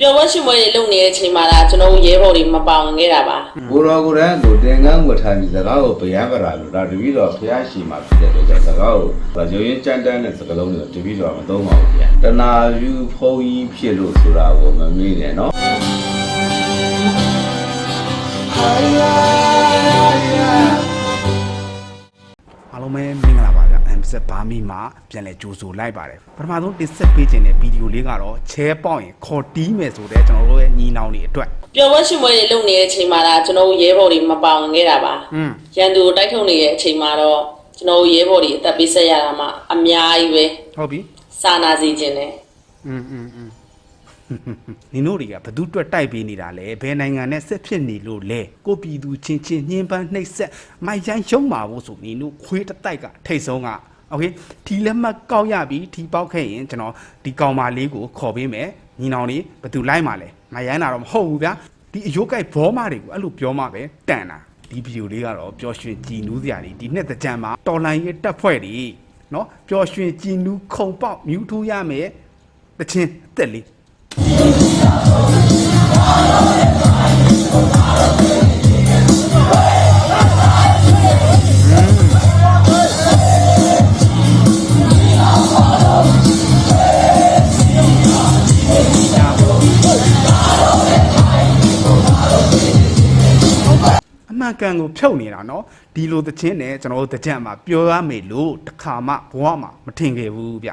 ပျော်ပွဲရှင်ပွဲတွေလုပ်နေတဲ့အချိန်မှာဒါကျွန်တော်တို့ရဲဘော်တွေမပါဝင်ခဲ့တာပါကိုတော်ကိုယ်တိုင်ကိုတင်ကန်းဝတ်ထားပြီးစကားကိုဗျံပရာလို့ဒါတပည့်တော်ဖះရှိမှဖြစ်တဲ့အတွက်ကြောင့်စကားကိုဒါရုံရင်းကြမ်းတမ်းတဲ့စကားလုံးတွေတပည့်တော်မသုံးပါဘူးဗျာတနာယူဖုံးကြီးဖြစ်လို့ဆိုတာကိုမမေ့နဲ့နော်အား ဘာမီမှာပြန်လဲကြိုဆိုလိုက်ပါတယ်ပထမဆုံးတင်ဆက်ပေးခြင်းတဲ့ဗီဒီယိုလေးကတော့ချဲပေါက်ရင်ခေါ်တီးမယ်ဆိုတဲ့ကျွန်တော်တို့ရဲ့ညီနောင်တွေအတွက် ပျော်ပွဲရှင်ပွဲတွေလုပ်နေတဲ့အချိန်မှာဒါကျွန်တော်တို့ရဲဘော်တွေမပါဝင်ခဲ့တာပါ อืม ရန်သူကိုတိုက်ထုတ်နေတဲ့အချိန်မှာတော့ကျွန်တော်တို့ရဲဘော်တွေအသက်ပေးဆက်ရတာမှအများကြီးပဲ ဟုတ်ပြီ စာနာစေခြင်းနဲ့ อืมอืมอืมနင်တို့တွေကဘသူအတွက်တိုက်ပေးနေတာလဲဘယ်နိုင်ငံနဲ့ဆက်ဖြစ်နေလို့လဲကိုပြည်သူချင်းချင်းညှင်းပန်းနှိပ်စက်မိုက်ရိုင်းရုံမာဖို့ဆိုနင်တို့ခွေးတစ်တိုက်ကထိတ်ဆုံးက โอเคဒီလက်မှတ်ကောက်ရပြီဒီပေါက်ခဲ့ရင်ကျွန်တော်ဒီကောင်မလေးကိုခေါ်ပေးမယ်ညီနောင်လေးဘသူလိုက်มาလဲမိုက်ရိုင်းတာတော့မဟုတ်ဘူးဗျာဒီအယုတ်ကိုက်ဘောမတွေကိုအဲ့လိုပြောမှပဲတန်တာဒီဗီဒီယိုလေးကတော့ပျော်ရွှင်ကြည်နူးစရာတွေဒီနှစ်တစ်ကြံမှာတော်လိုင်းရဲ့တက်ဖွဲ့တွေနော်ပျော်ရွှင်ကြည်နူးခုံပေါက်မြူးထိုးရမယ်တချင်းအသက်လေး န်ကန်ကိုဖြုတ်နေတာเนาะဒီလိုသချင်းနဲ့ကျွန်တော်တို့တကြံမှာပြောရမယ်လို့တစ်ခါမှဘဝမှာမထင်ခဲ့ဘူးဗျ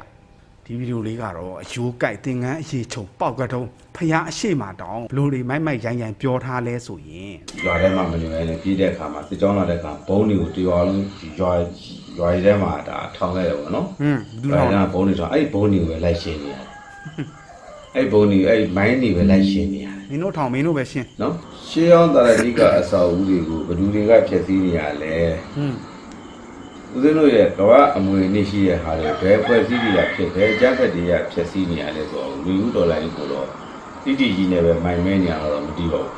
ဒီဗီဒီယိုလေးကတော့အယိုးကြိုက်သင်္ကန်းအရေးချုံပေါက်ကတုံးဖျားအရှိမတောင်ဘလို့တွေမိုက်မိုက်ရိုင်းရိုင်းပြောထားလဲဆိုရင် ရွာထဲမှာမနေနိုင်နဲ့ပြီးတဲ့အခါမှာစစ်ကြောင်းလာတဲ့အခါဘုံတွေကိုတရွာလုံးရွာရွာထဲမှာဒါထောင်ခဲ့တယ်ပေါ့နော် ဟွန်းဘူး ဒါ တော့ ကဘုံတွေထောင်အဲ့ဒီဘုံတွေကိုပဲလိုက်ရှင်းနေရတယ်အဲ့ဒီဘုံတွေအဲ့ဒီမိုင်းတွေပဲလိုက်ရှင်းနေရတယ် မင်းတို့ထောင်မင်းတို့ပဲရှင်း နော်ရှေးအောင်တာတိကအစာအုပ်တွေကိုဘယ်သူတွေကဖျက်ဆီးနေရလဲ ဟွန်း ဦးဇင်းတို့ရဲ့ကဘာအမွေနေရှိတဲ့ဟာတွေဘယ်ဖွဲ့စည်းတွေကဖြစ်ဘယ်အကြမ်းဖက်တွေကဖျက်ဆီးနေရလဲဆိုတော့လူဦးဒေါ်လာကြီးကိုတော့တိတိကြီးနဲ့ပဲမိုင်မဲနေရတော့မတည်ပါဘူး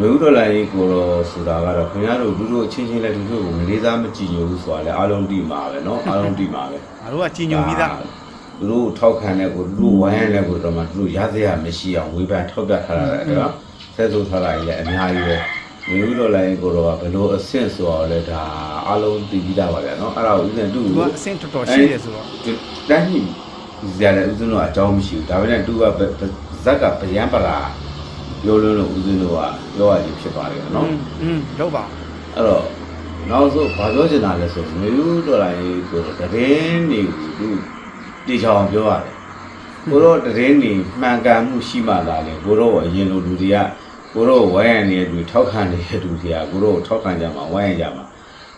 လူဦးဒေါ်လာကြီးကိုတော့ဆိုတာကတော့ခင်ဗျားတို့လူတို့အချင်းချင်းလည်းလူတို့ကိုမလေးစားမကြည့်ညိုဘူးဆိုတာလည်းအားလုံးတိမှာပဲเนาะအားလုံးတိမှာပဲ ငါတို့ကကြီးညိုပြီးသား သူတို့ထောက်ခံတဲ့ကိုသူတို့ဝိုင်းရတဲ့ကိုတော့မှသူတို့ရစရာမရှိအောင်ဝေဖန်ထောက်ပြထားတာလည်းအဲ့တော့ဆဲဆိုထားတာကြီးလည်းအများကြီးပဲမျိုးတော်လိုင်းကိုတော့ဘယ်လိုအဆင့်ဆိုတော့လဲဒါအလုံးသိပြီးသားပါဗျာနော်အဲ့ဒါကိုဦးဇင်တူကိုအဆင့်တော်တော်ရှိတယ်ဆိုတော့တန်းကြီးဇာလည်းဦးဇင်တို့ကအကြောင်းမရှိဘူးဒါပေမဲ့တူကဇက်ကဗျံပလာပြောလို့လို့ဦးဇင်တို့ကပြောရခြင်းဖြစ်ပါတယ်နော်อืมဟုတ်ပါအဲ့တော့နောက်ဆုံးဘာပြောချင်တာလဲဆိုမျိုးတော်လိုင်းကိုတော့တရင်နေသူ တေချောင်ပြောရတယ်ကိုတော့တရင်နေမှန်ကန်မှုရှိမှလာလေကိုတော့အရင်လိုလူတွေကကိုတော့ဝိုင်းရနေတဲ့လူထောက်ခံနေတဲ့လူတွေကကိုတော့ထောက်ခံကြမှာဝိုင်းရကြမှာ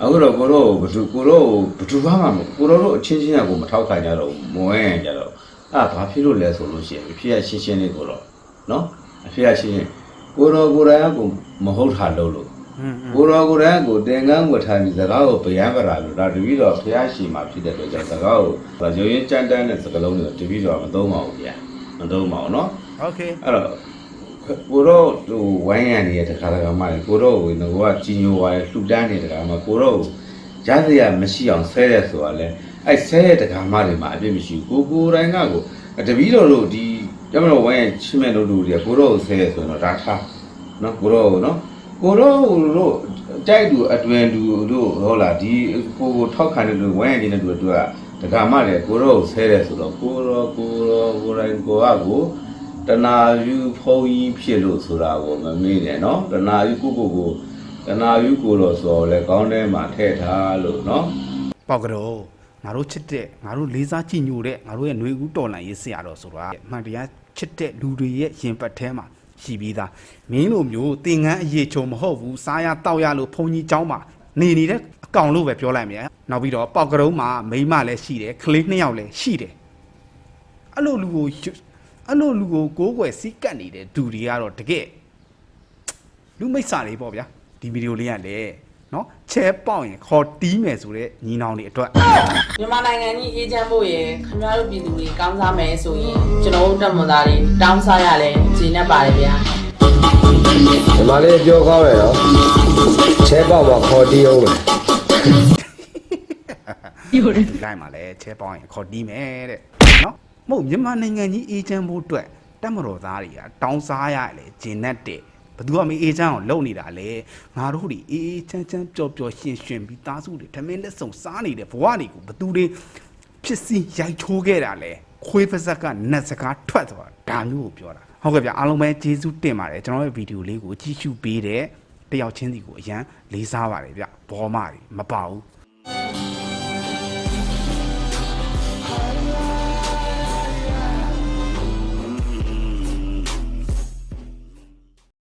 အခုတော့ကိုတော့ဘသူကိုတော့ဘသူဘာမှမကိုတော့တို့အချင်းချင်းကကိုမထောက်ခံကြတော့မဝိုင်းရကြတော့အဲ့ဘာဖြစ်လို့လဲဆိုလို့ရှိရင်အဖြစ်ရရှင်းရှင်းလေးကိုတော့နော်အဖြစ်ရရှင်းရှင်းကိုတော့ကိုယ်တိုင်ကကိုမဟုတ်တာလို့လို့อืม ကိုတော်ကိုယ်တိုင်ကိုတင်ကန်းဝတ်ထားပြီးစကားကိုဗျံပရာလို့ဒါတပည့်တော်ဖះရှိမှဖြစ်တဲ့အတွက်ကြောင့်စကားကိုဒါရုံရင်းကြမ်းတမ်းတဲ့စကားလုံးတွေတပည့်တော်မသုံးပါဘူးဗျာမသုံးပါဘူးเนาะ โอเค အဲ့တော့ကိုတော့ဟိုဝိုင်းရနေတဲ့တခါတခါမှလည်းကိုတော့ဝင်တော့ကကြီးညိုသွားတယ်လှူဒန်းနေတခါမှကိုတော့ရစရာမရှိအောင်ဆဲရဲဆိုတာလဲအဲ့ဆဲရဲတခါမှတွေမှာအပြစ်မရှိဘူးကိုကိုယ်တိုင်ကကိုတပည့်တော်တို့ဒီကျမတို့ဝိုင်းရချင်းမဲ့တို့လူတွေကကိုတော့ဆဲရဲဆိုတော့ဒါထားနော်ကိုတော့နော် ကိုတော့တို့ကြိုက်သူအတွင်သူတို့ဟုတ်လားဒီကိုကိုထောက်ခံတဲ့လူဝိုင်းရနေတဲ့သူတို့ကဒကာမလည်းကိုတော့ဆဲတယ်ဆိုတော့ကိုတော့ကိုတော့ကိုတိုင်းကိုကကိုတနာယူဖုံးကြီးဖြစ်လို့ဆိုတာကိုမမေ့နဲ့နော်တနာယူကိုကိုကိုတနာယူကိုတော့ဆိုတော့လေကောင်းထဲမှာထည့်ထားလို့နော်ပေါက်ကတော့ငါတို့ချစ်တဲ့ငါတို့လေးစားကြည်ညိုတဲ့ငါတို့ရဲ့ຫນွေဦးတော်လန်ရေးဆရာတော်ဆိုတာအမှန်တရားချစ်တဲ့လူတွေရဲ့ရင်ပတ်ထဲမှာ ရှိပြီးသားမင်းလိုမျိုးသင်္ကန်းအရေးချုံမဟုတ်ဘူးစားရတောက်ရလို့ဘုံကြီးเจ้าမှာနေနေတဲ့အကောင်လို့ပဲပြောလိုက်မယ်နောက်ပြီးတော့ပေါက်ကရုံးမှာမိန်းမလည်းရှိတယ်ကလေးနှစ်ယောက်လည်းရှိတယ်အဲ့လိုလူကိုအဲ့လိုလူကိုကိုးကွယ်စီးကပ်နေတဲ့ဒူတွေကတော့တကယ် လူမိတ်စာတွေပေါ့ဗျာဒီဗီဒီယိုလေးကလည်း နော်ချဲပေါက်ရင်ခေါ်တီးမယ်ဆိုတဲ့ညီနောင်တွေအတွက်မြန်မာနိုင်ငံကြီးအေးချမ်းဖို့ရယ်ခင်ဗျားတို့ပြည်သူတွေကောင်းစားမယ်ဆိုရင်ကျွန်တော်တို့တက်မွန်သားတွေတောင်းစားရလဲဂျင်းနဲ့ပါတယ်ဗျာဒီမှာလေးပြောကောင်းတယ်နော်ချဲပေါက်မှာခေါ်တီးအောင်မယ်ဒီလိုက်မှာလဲချဲပေါက်ရင်ခေါ်တီးမယ်တဲ့နော်မဟုတ်မြန်မာနိုင်ငံကြီးအေးချမ်းဖို့အတွက်တက်မတော်သားတွေကတောင်းစားရတယ်လေဂျင်းနဲ့တဲ့ ဘသူကမအေးချမ်းအောင်လုပ်နေတာလေငါတို့တွေအေးအေးချမ်းချမ်းပျော်ပျော်ရှင်ရှင်ပြီးသားစုတွေထမင်းလက်ဆောင်စားနေတဲ့ဘဝတွေကိုဘသူတွေဖြစ်စီရိုက်ချိုးခဲ့တာလေခွေးပါဇက်ကနတ်စကားထွက်သွားတာဒါမျိုးကိုပြောတာဟုတ်ကဲ့ဗျအားလုံးပဲကျေးဇူးတင်ပါတယ်ကျွန်တော်ရဲ့ဗီဒီယိုလေးကိုကြည့်ရှုပေးတဲ့တယောက်ချင်းစီကိုအရန်လေးစားပါတယ်ဗျဘောမတွေမပါဘူး